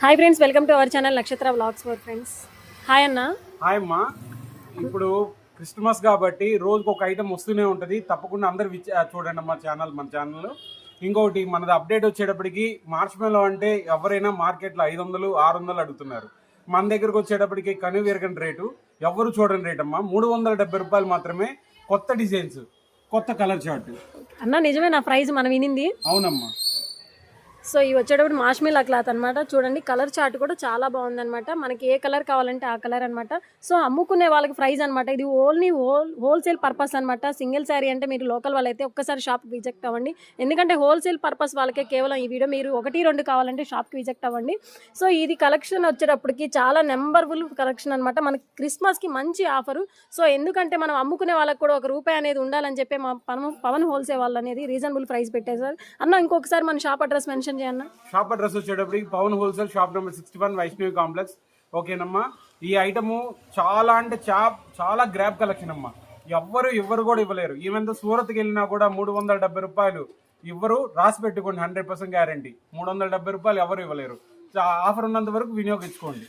Hi friends welcome to our channel Nakshatra blogs for friends hi అన్న. Hi అమ్మా. ఇప్పుడు Christmas కాబట్టి రోజుకు ఒక ఐటమ్ వస్తూనే ఉంటుంది. తప్పకుండా అందరు చూడండి అమ్మా ఛానల్ మన ఛానల్ ఇంకొకటి మనది అప్డేట్ వచ్చేటప్పటికి మార్చ్ మేలో అంటే ఎవరైనా మార్కెట్లో ఐదు వందలు ఆరు వందలు అడుగుతున్నారు. మన దగ్గరకు వచ్చేటప్పటికి కనువిరగని రేటు ఎవరు చూడని రేట్ అమ్మా? మూడు వందల డెబ్బై రూపాయలు మాత్రమే కొత్త డిజైన్స్ కొత్త కలర్ చార్ట్ అన్న నిజమే నా ప్రైస్ మనం వినింది. అవునమ్మా. సో ఇవి వచ్చేటప్పుడు మాష్మిలా క్లాత్ అనమాట చూడండి కలర్ చార్ట్ కూడా చాలా బాగుందనమాట మనకి ఏ కలర్ కావాలంటే ఆ కలర్ అనమాట సో అమ్ముకునే వాళ్ళకి ప్రైస్ అనమాట ఇది ఓన్లీ హోల్ హోల్సేల్ పర్పస్ అనమాట సింగిల్ శారీ అంటే మీరు లోకల్ వాళ్ళైతే ఒక్కసారి షాప్కి విజిట్ అవ్వండి. ఎందుకంటే హోల్సేల్ పర్పస్ వాళ్ళకే కేవలం ఈ వీడియో మీరు ఒకటి రెండు కావాలంటే షాప్కి విజెక్ట్ అవ్వండి. సో ఇది కలెక్షన్ వచ్చేటప్పటికి చాలా నెంబర్ఫుల్ కలెక్షన్ అనమాట మనకి క్రిస్మస్కి మంచి ఆఫరు సో ఎందుకంటే మనం అమ్ముకునే వాళ్ళకి కూడా ఒక రూపాయి అనేది ఉండాలని చెప్పి మా పవన్ పవన్ హోల్సేల్ వాళ్ళు అనేది రీజనబుల్ ప్రైస్ పెట్టేశారు అన్న ఇంకొకసారి మన షాప్ అడ్రస్ మెన్షన్ చేయన్న షాప్ అడ్రస్ వచ్చేటప్పటికి Pavan wholesale shop number sixty one Vaishnavi complex ఓకేనమ్మా. ఈ ఐటము చాలా అంటే చా చాలా గ్రాప్ కలెక్షన్ అమ్మా. ఎవ్వరు ఎవ్వరు కూడా ఇవ్వలేరు. ఈవెన్ సూరత్కి వెళ్ళినా కూడా మూడు వందల డెబ్బై రూపాయలు ఇవ్వరు. రాసి పెట్టుకోండి హండ్రెడ్ పర్సెంట్ గ్యారంటీ మూడు వందల డెబ్బై రూపాయలు ఎవరు ఇవ్వలేరు. ఆఫర్ ఉన్నంత వరకు వినియోగించుకోండి.